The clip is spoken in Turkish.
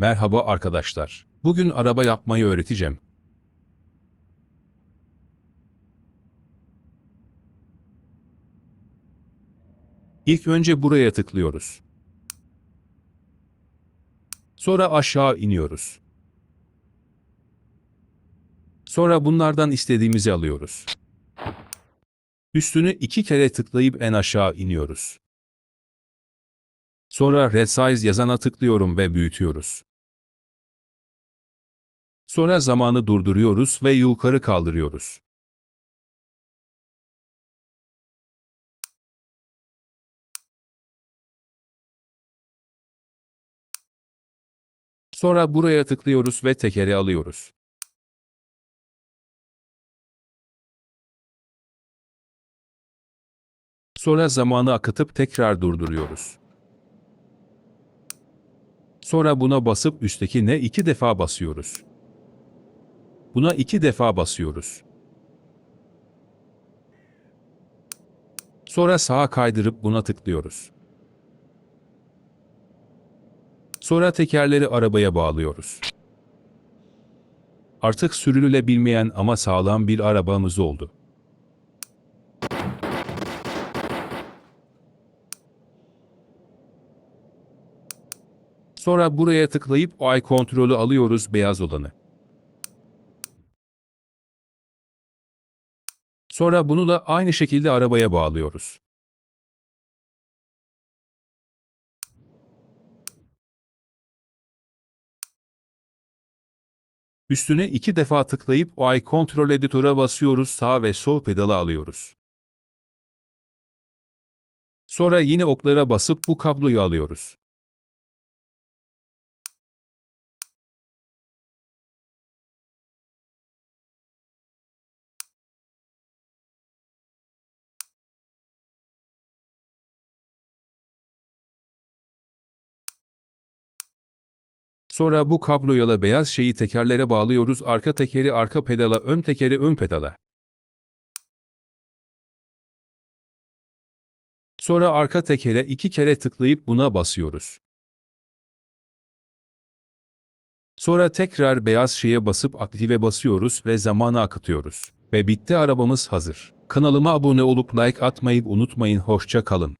Merhaba arkadaşlar. Bugün araba yapmayı öğreteceğim. İlk önce buraya tıklıyoruz. Sonra aşağı iniyoruz. Sonra bunlardan istediğimizi alıyoruz. Üstünü iki kere tıklayıp en aşağı iniyoruz. Sonra Red Size yazana tıklıyorum ve büyütüyoruz. Sonra zamanı durduruyoruz ve yukarı kaldırıyoruz. Sonra buraya tıklıyoruz ve tekeri alıyoruz. Sonra zamanı akıtıp tekrar durduruyoruz. Sonra buna basıp üstteki ne iki defa basıyoruz. Buna iki defa basıyoruz. Sonra sağa kaydırıp buna tıklıyoruz. Sonra tekerleri arabaya bağlıyoruz. Artık sürülülebilmeyen ama sağlam bir arabamız oldu. Sonra buraya tıklayıp ay kontrolü alıyoruz beyaz olanı. Sonra bunu da aynı şekilde arabaya bağlıyoruz. Üstüne iki defa tıklayıp ay kontrol editöre basıyoruz sağ ve sol pedalı alıyoruz. Sonra yine oklara basıp bu kabloyu alıyoruz. Sonra bu kabloyla beyaz şeyi tekerlere bağlıyoruz. Arka tekeri arka pedala, ön tekeri ön pedala. Sonra arka tekere iki kere tıklayıp buna basıyoruz. Sonra tekrar beyaz şeye basıp aktive basıyoruz ve zamanı akıtıyoruz. Ve bitti arabamız hazır. Kanalıma abone olup like atmayı unutmayın. Hoşça kalın.